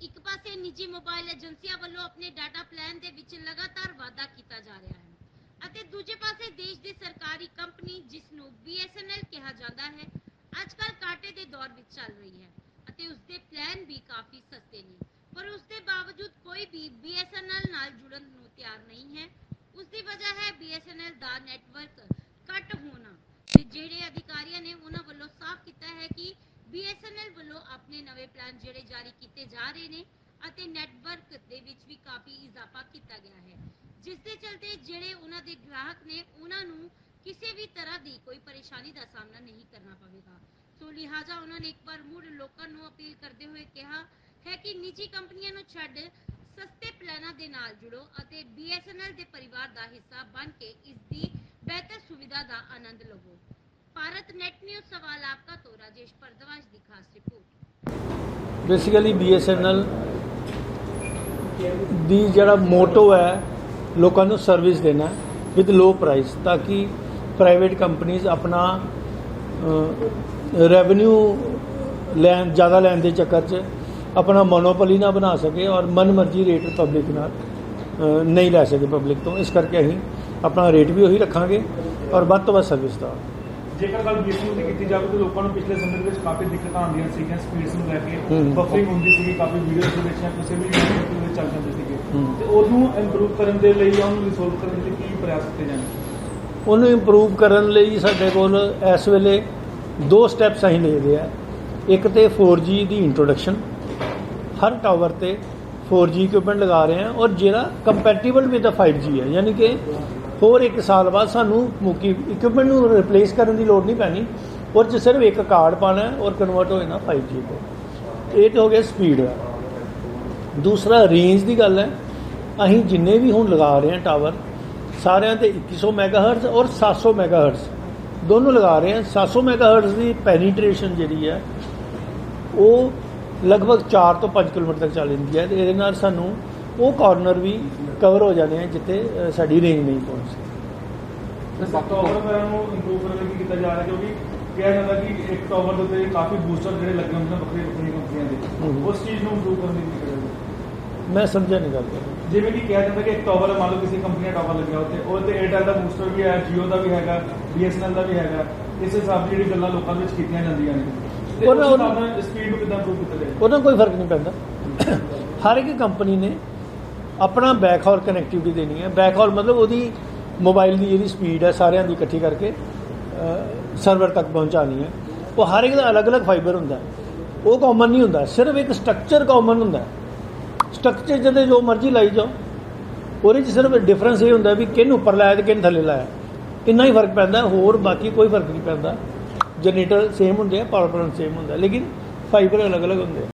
ਇੱਕ ਪਾਸੇ ਨਿੱਜੀ ਮੋਬਾਈਲ ਏਜੰਸੀਆਂ ਵੱਲੋਂ ਆਪਣੇ ਡਾਟਾ ਪਲਾਨ ਦੇ ਵਿੱਚ ਲਗਾਤਾਰ ਵਾਧਾ ਕੀਤਾ ਜਾ ਰਿਹਾ ਹੈ ਅਤੇ ਦੂਜੇ ਪਾਸੇ ਦੇਸ਼ ਦੀ ਸਰਕਾਰੀ ਕੰਪਨੀ ਜਿਸ ਨੂੰ BSNL ਕਿਹਾ ਜਾਂਦਾ ਹੈ ਅੱਜਕੱਲ ਕਾਟੇ ਦੇ ਦੌਰ ਵਿੱਚ ਚੱਲ ਰਹੀ ਹੈ ਅਤੇ ਉਸ ਦੇ ਪਲਾਨ ਵੀ ਕਾਫੀ ਸਸਤੇ ਨੇ। ਪਰ ਉਸ ਦੇ ਬਾਵਜੂਦ ਕੋਈ ਵੀ BSNL ਨਾਲ ਜੁੜਨ ਨੂੰ ਤਿਆਰ ਨਹੀਂ ਹੈ। ਉਸ ਦੀ ਵਜ੍ਹਾ ਹੈ BSNL ਦਾ ਨੈਟਵਰਕ ਕੱਟ ਹੋਣਾ ਤੇ ਜਿਹੜੇ ਅਧਿਕਾਰੀਆਂ ਨੇ ਉਹਨਾਂ ਵੱਲੋਂ ਸਾਫ਼ ਕੀਤਾ ਹੈ ਕਿ BSNL ਵੱਲੋਂ ਆਪਣੇ ਨਵੇਂ ਪਲਾਨ ਜਿਹੜੇ ਜਾਰੀ ਕੀਤੇ ਜਾ ਰਹੇ ਨੇ ਅਤੇ ਨੈਟਵਰਕ ਦੇ ਵਿੱਚ ਵੀ ਕਾਫੀ ਇਜ਼ਾਫਾ ਕੀਤਾ ਗਿਆ ਹੈ। ਜਿਸ ਦੇ ਚਲਤੇ ਜਿਹੜੇ ਉਹਨਾਂ ਦੇ ਗ੍ਰਾਹਕ ਨੇ, ਉਹਨਾਂ ਨੂੰ ਕਿਸੇ ਵੀ ਤਰ੍ਹਾਂ ਦੀ ਕੋਈ ਪਰੇਸ਼ਾਨੀ ਦਾ ਸਾਹਮਣਾ ਨਹੀਂ ਕਰਨਾ ਪਵੇਗਾ। ਸੋ ਲਿਹਾਜ਼ਾ ਉਹਨਾਂ ਨੇ ਇੱਕ ਵਾਰ ਮੁੜ ਲੋਕਾਂ ਨੂੰ ਅਪੀਲ ਕਰਦੇ ਹੋਏ ਕਿਹਾ ਹੈ ਕਿ ਨਿੱਜੀ ਕੰਪਨੀਆਂ ਨੂੰ ਛੱਡ ਸਸਤੇ ਪਲਾਨਾਂ ਦੇ ਨਾਲ ਜੁੜੋ ਅਤੇ BSNL ਦੇ ਪਰਿਵਾਰ ਦਾ ਹਿੱਸਾ ਬਣ ਕੇ ਇਸ ਦੀ ਬਿਹਤਰ ਸੁਵਿਧਾ ਦਾ ਆਨੰਦ ਲਵੋ। ਭਾਰਤ ਨੈਟ ਨਿਊਜ਼ ਸਵਾਲ ਆਪਕਾ ਤੋਂ, ਰਾਜੇਸ਼ ਭਰਦਵਾਜ ਦੀ ਖਾਸ ਰਿਪੋर्ट ਬੇਸਿਕਲੀ BSNL ਦੀ ਜਿਹੜਾ ਮੋਟੋ ਹੈ, ਲੋਕਾਂ ਨੂੰ ਸਰਵਿਸ ਦੇਣਾ ਵਿਦ ਲੋ ਪ੍ਰਾਈਸ ਤਾਂ ਕਿ ਪ੍ਰਾਈਵੇਟ ਕੰਪਨੀਆਂ ਆਪਣਾ ਰੈਵਨਿਊ ਲੈਣ, ਜ਼ਿਆਦਾ ਲੈਣ ਦੇ ਚੱਕਰ 'ਚ ਆਪਣਾ ਮੋਨੋਪੋਲੀ ਨਾ ਬਣਾ ਸਕੇ ਔਰ ਮਨਮਰਜ਼ੀ ਰੇਟ ਪਬਲਿਕ ਨਾਲ ਨਹੀਂ ਲੈ ਸਕੇ ਪਬਲਿਕ ਤੋਂ। ਇਸ ਕਰਕੇ ਅਸੀਂ ਆਪਣਾ ਰੇਟ ਵੀ ਉਹੀ ਰੱਖਾਂਗੇ ਔਰ ਵੱਧ ਤੋਂ ਵੱਧ ਸਰਵਿਸ ਦਾ ਜੇਕਰ ਗੱਲ ਬੀਐਸਐਨਐਲ ਦੀ ਕੀਤੀ ਜਾਵੇ ਤਾਂ ਲੋਕਾਂ ਨੂੰ ਪਿਛਲੇ ਸਮੇਂ ਵਿੱਚ ਕਾਫੀ ਦਿੱਕਤਾਂ ਆਉਂਦੀਆਂ ਸੀਗੀਆਂ ਸਪੀਡਸ ਨੂੰ ਲੈ ਕੇ ਹੂੰ। ਬਫਰਿੰਗ ਹੁੰਦੀ ਸੀਗੀ ਕਾਫੀ ਵੀਡੀਓਜ਼ ਦੇ ਵਿੱਚ ਕਿਸੇ ਵੀ ਦੇ ਵਿੱਚ ਚੱਲ ਜਾਂਦੇ ਸੀਗੇ ਹੂੰ। ਤੇ ਉਹਨੂੰ ਇੰਪਰੂਵ ਕਰਨ ਦੇ ਲਈ ਜਾਂ ਉਹਨੂੰ ਰਿਸੋਲਵ ਕਰਨ ਦੇ ਲਈ ਕੀ ਪ੍ਰਯਾਸ ਕੀਤੇ ਜਾਣ ਉਹਨੂੰ ਇੰਪਰੂਵ ਕਰਨ ਲਈ ਸਾਡੇ ਕੋਲ ਇਸ ਵੇਲੇ ਦੋ ਸਟੈਪਸ ਅਸੀਂ ਲੈ ਰਹੇ ਆ ਇੱਕ ਤੇ 4G ਦੀ ਇੰਟਰੋਡਕਸ਼ਨ ਹਰ ਟਾਵਰ ਤੇ 4G ਇਕਵਿਪਮੈਂਟ ਲਗਾ ਰਹੇ ਆ ਔਰ ਜਿਹੜਾ ਕੰਪੈਟੀਬਲ ਵਿਦ ਦਾ 5G ਹੈ ਯਾਨੀ ਕਿ ਹੋਰ ਇੱਕ ਸਾਲ ਬਾਅਦ ਸਾਨੂੰ ਮੁਕੀ ਇਕਵਿਪਮੈਂਟ ਨੂੰ ਰਿਪਲੇਸ ਕਰਨ ਦੀ ਲੋੜ ਨਹੀਂ ਪੈਣੀ। ਔਰ ਚ ਸਿਰਫ ਇੱਕ ਕਾਰਡ ਪਾਣਾ ਔਰ ਕਨਵਰਟ ਹੋ ਜਾਣਾ 5G ਤੇ। ਇਹ ਤਾਂ ਹੋ ਗਿਆ ਸਪੀਡ ਦੂਸਰਾ ਰੇਂਜ ਦੀ ਗੱਲ ਹੈ। ਅਸੀਂ ਜਿੰਨੇ ਵੀ ਹੁਣ ਲਗਾ ਰਹੇ ਹਾਂ ਟਾਵਰ ਸਾਰਿਆਂ ਤੇ 2100 ਮੈਗਾਹਰਟਜ਼ ਔਰ 700 ਮੈਗਾਹਰਟਜ਼ ਦੋਨੋਂ ਲਗਾ ਰਹੇ ਹਾਂ। 700 ਮੈਗਾਹਰਟਜ਼ ਦੀ ਪੈਨੀਟ੍ਰੇਸ਼ਨ ਜਿਹੜੀ ਹੈ, ਉਹ ਲਗਭਗ 4 ਤੋਂ 5 ਕਿਲੋਮੀਟਰ ਤੱਕ ਚੱਲ ਜਾਂਦੀ ਹੈ ਤੇ ਇਹਦੇ ਨਾਲ ਸਾਨੂੰ ਉਹ ਕਾਰਨਰ ਵੀ ਕਵਰ ਹੋ ਜਾਂਦੇ ਆ ਜਿੱਥੇ ਸਾਡੀ ਰੇਂਜ ਨਹੀਂ ਪਹੁੰਚ ਸਕਦੀ ਟਾਵਰ ਵਗੈਰਾ ਨੂੰ ਇੰਪਰੂਵ ਕਰਨ ਲਈ ਕੀ ਕੀਤਾ ਜਾ ਰਿਹਾ ਕਿਉਂਕਿ ਕਿਹਾ ਜਾਂਦਾ ਕਿ ਇੱਕ ਟਾਵਰ ਦੇ ਉੱਤੇ ਕਾਫੀ ਬੂਸਟਰ ਜਿਹੜੇ ਲੱਗੇ ਹੁੰਦੇ ਨੇ ਵੱਖਰੀ ਵੱਖਰੀ ਕੰਪਨੀਆਂ ਦੇ। ਹੂੰ। ਉਸ ਚੀਜ਼ ਨੂੰ ਇੰਪਰੂਵ ਕਰਨ ਲਈ ਕੀ ਕੀਤਾ ਜਾਵੇ ਮੈਂ ਸਮਝਿਆ ਨਹੀਂ ਗੱਲ। ਜਿਵੇਂ ਕਿ ਕਿਹਾ ਜਾਂਦਾ ਕਿ ਇੱਕ ਟਾਵਰ ਮੰਨ ਲਓ ਕਿਸੇ ਕੰਪਨੀ ਦਾ ਟਾਵਰ ਲੱਗਿਆ ਉੱਤੇ ਉਹ ਤੇ 에ਅਰਟੈਲ ਦਾ ਬੂਸਟਰ ਵੀ ਹੈ Jio ਦਾ ਵੀ ਹੈਗਾ BSNL ਦਾ ਵੀ ਹੈਗਾ ਇਸ ਹਿਸਾਬ ਦੀ ਜਿਹੜੀ ਗੱਲਾਂ ਲੋਕਾਂ ਵਿੱਚ ਕੀਤੀਆਂ ਜਾਂਦੀਆਂ ਨੇ। ਉਹਨਾਂ- ਨਾਲ ਸਪੀਡ ਨੂੰ ਕਿੱਦਾਂ ਇੰਪਰੂਵ ਕੀਤਾ ਜਾਏ? ਉਹਨਾਂ ਕੋਈ ਫ਼ਰਕ ਨਹੀਂ ਪੈਂਦਾ। ਹਰ ਇੱਕ ਕੰਪਨੀ ਨੇ ਆਪਣਾ ਬੈਕ ਬੈਕਹਾਲ ਕਨੈਕਟੀਵਿਟੀ ਦੇਣੀ ਹੈ। ਬੈਕ ਬੈਕਹਾਲ ਮਤਲਬ ਉਹਦੀ ਮੋਬਾਈਲ ਦੀ ਜਿਹੜੀ ਸਪੀਡ ਹੈ, ਸਾਰਿਆਂ ਦੀ ਇਕੱਠੀ ਕਰਕੇ ਸਰਵਰ ਤੱਕ ਪਹੁੰਚਾਣੀ ਹੈ। ਉਹ ਹਰ ਇੱਕ ਦਾ ਅਲੱਗ-ਅਲੱਗ ਫਾਈਬਰ ਹੁੰਦਾ ਉਹ ਕਾਮਨ ਨਹੀਂ ਹੁੰਦਾ। ਸਿਰਫ ਇੱਕ ਸਟਰਕਚਰ ਕਾਮਨ ਹੁੰਦਾ ਸਟਰਕਚਰ ਜਦੋਂ ਜੋ ਮਰਜ਼ੀ ਲਾਈ ਜਾਓ। ਉਹਦੇ 'ਚ ਸਿਰਫ ਡਿਫਰੈਂਸ ਇਹ ਹੁੰਦਾ ਵੀ ਕਿਨ ਉੱਪਰ ਲਾਇਆ ਤੇ ਕਿਨ ਥੱਲੇ ਲਾਇਆ। ਇੰਨਾ ਹੀ ਫ਼ਰਕ ਪੈਂਦਾ, ਹੋਰ ਬਾਕੀ ਕੋਈ ਫ਼ਰਕ ਨਹੀਂ ਪੈਂਦਾ। ਜਨਰੇਟਰ ਸੇਮ ਹੁੰਦੇ ਆ ਪਾਵਰ ਪਲਾਂਟ ਸੇਮ ਹੁੰਦਾ। ਲੇਕਿਨ ਫਾਈਬਰ ਅਲੱਗ-ਅਲੱਗ ਹੁੰਦੇ